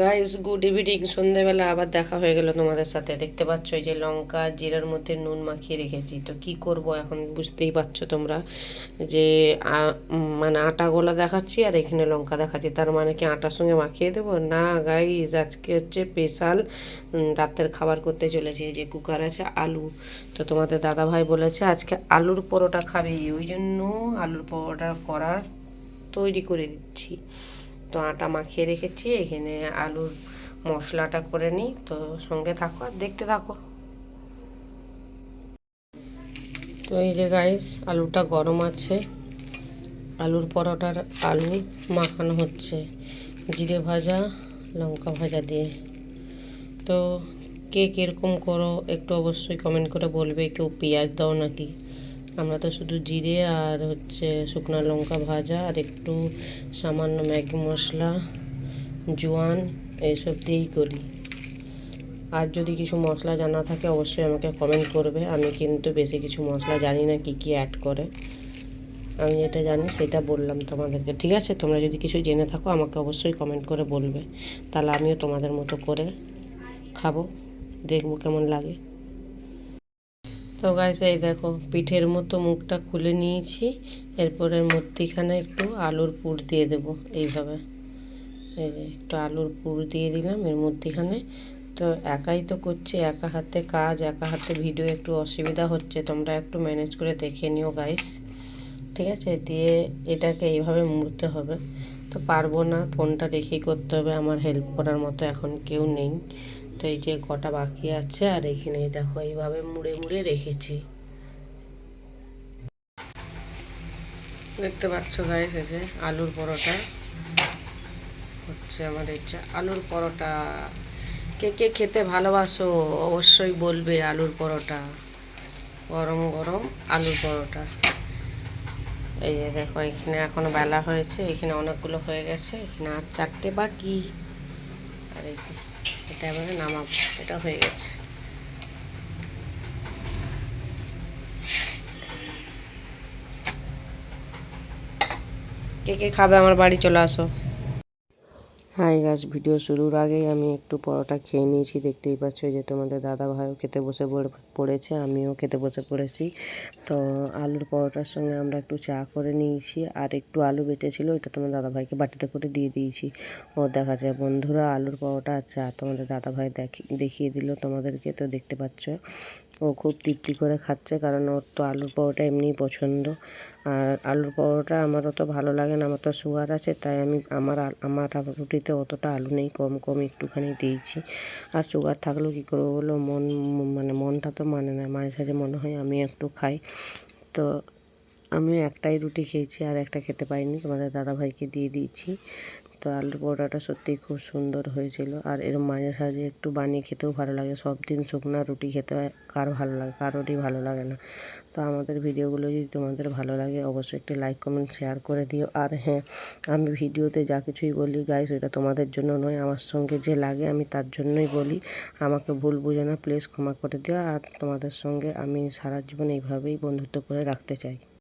Guys good evening সন্ধ্যেবেলা আবার দেখা হয়ে গেল তোমাদের সাথে। দেখতে পাচ্ছ এই যে লঙ্কা জিরার মধ্যে নুন মাখিয়ে রেখেছি। তো কি করব এখন বুঝতেই পারছ তোমরা যে মানে আটা গোলা দেখাচ্ছি আর এখানে লঙ্কা দেখাচ্ছি। তার মানে কি আটার সঙ্গে মাখিয়ে দেবো? না গাইস আজকে হচ্ছে স্পেশাল রাতের খাবার করতে চলেছি। যে কুকার আছে, আলু। তো তোমাদের দাদা ভাই বলেছে আজকে আলুর পরোটা খাবে। ওই জন্য আলুর পরোটা করার তৈরি করে দিচ্ছি। তো আটা মাখিয়ে রেখেছি, এখানে আলুর মশলাটা করে নিই, তো সঙ্গে থাকো আর দেখতে থাকো। তো এই যে গাইস আলুটা গরম আছে। আলুর পরোটার আলু মাখানো হচ্ছে। জিরে ভাজা, লঙ্কা ভাজা দিয়ে। তো কে কীরকম করো, একটু অবশ্যই কমেন্ট করে বলবে, কেউ পেঁয়াজ দাও নাকি? আমরা তো শুধু জিরে আর হচ্ছে শুকনো লঙ্কা ভাজা আর একটু সামান্য ম্যাগি মশলা, জোয়ান এইসব দিয়েই করি। আর যদি কিছু মশলা জানা থাকে অবশ্যই আমাকে কমেন্ট করবে। আমি কিন্তু বেশি কিছু মশলা জানি না কি কি অ্যাড করে। আমি যেটা জানি সেটা বললাম তোমাদেরকে। ঠিক আছে? তোমরা যদি কিছু জেনে থাকো আমাকে অবশ্যই কমেন্ট করে বলবে। তাহলে আমিও তোমাদের মতো করে খাব। দেখব কেমন লাগে। তো গাইস এই দেখো, পিঠের মতো মুখটা খুলে নিয়েছি। এরপরে মধ্যিখানে একটু আলুর পুর দিয়ে দেব এইভাবে। এই যে একটু আলুর পুর দিয়ে দিলাম এর মধ্যিখানে। তো একাই তো করছি, একা হাতে কাজ, একা হাতে ভিডিও একটু অসুবিধা হচ্ছে, তোমরা একটু ম্যানেজ করে দেখে নিও গাইস ঠিক আছে? দিয়ে এটাকে এইভাবে মুড়তে হবে। তো পারব না, ফোনটা রেখেই করতে হবে, আমার হেল্প করার মতো এখন কেউ নেই। তো এই যে কটা বাকি আছে, আর এখানে দেখো এইভাবে মুড়ে মুড়ে রেখেছি। দেখতে পাচ্ছ গাইস যে আলুর পরোটা। হচ্ছে আমার ইচ্ছা আলুর পরোটা। কে কে খেতে ভালোবাসো অবশ্যই বলবে আলুর পরোটা। গরম গরম আলুর পরোটা। এই যে দেখো, এখানে এখনও বেলা হয়েছে, এখানে অনেকগুলো হয়ে গেছে, এখানে আর চারটে বাকি। আর এই যে, এটা এবারে নামাবো, এটা হয়ে গেছে। কে কে খাবে আমার বাড়ি চলে আসো। হাই গাছ ভিডিও শুরুর আগেই আমি একটু পরোটা খেয়ে নিয়েছি। দেখতেই পাচ্ছ যে তোমাদের দাদা ভাইও খেতে বসে পড়ে- পড়েছে, আমিও খেতে বসে পড়েছি। তো আলুর পরোটার সঙ্গে আমরা একটু চা করে নিয়েছি, আর একটু আলু বেঁচেছিল, ওইটা তোমার দাদা ভাইকে বাটিতে করে দিয়ে দিয়েছি। ও দেখা যায়, বন্ধুরা, আলুর পরোটা আর চা তোমাদের দাদা ভাই দেখি- দেখিয়ে দিল তোমাদেরকে, তো দেখতে পাচ্ছ। ও খুব তৃপ্তি করে খাচ্ছে কারণ ওর তো আলুর পরোটা এমনিই পছন্দ। আর আলুর পরোটা আমার অত ভালো লাগে না, আমার তো সুগার আছে, তাই আমি আমার আমার রুটিতে অতটা আলু নেই, কম কম একটুখানি দিয়েছি। আর সুগার থাকলেও কী করব বলো, মন মানে মনটা তো মানে না, মাঝে সাঝে মনে হয় আমি একটু খাই। তো আমি একটাই রুটি খেয়েছি আর একটা খেতে পাইনি তোমাদের দাদা ভাইকে দিয়ে দিয়েছি। তো আলুর পরোটাটা সত্যিই খুব সুন্দর হয়েছিল। আর এরম মাঝে সাঝে একটু বানিয়ে খেতেও ভালো লাগে। সব দিন শুকনো রুটি খেতে কার ভালো লাগে, কারোরই ভালো লাগে না। তো আমাদের ভিডিওগুলো যদি তোমাদের ভালো লাগে, অবশ্যই একটি লাইক, কমেন্ট, শেয়ার করে দিও। আর হ্যাঁ আমি ভিডিওতে যা কিছুই বলি গাইস ওটা তোমাদের জন্য নয়, আমার সঙ্গে যে লাগে, আমি তার জন্যই বলি। আমাকে ভুল বুঝে না প্লিজ ক্ষমা করে দিও। আর তোমাদের সঙ্গে আমি সারা জীবন এইভাবেই বন্ধুত্ব করে রাখতে চাই।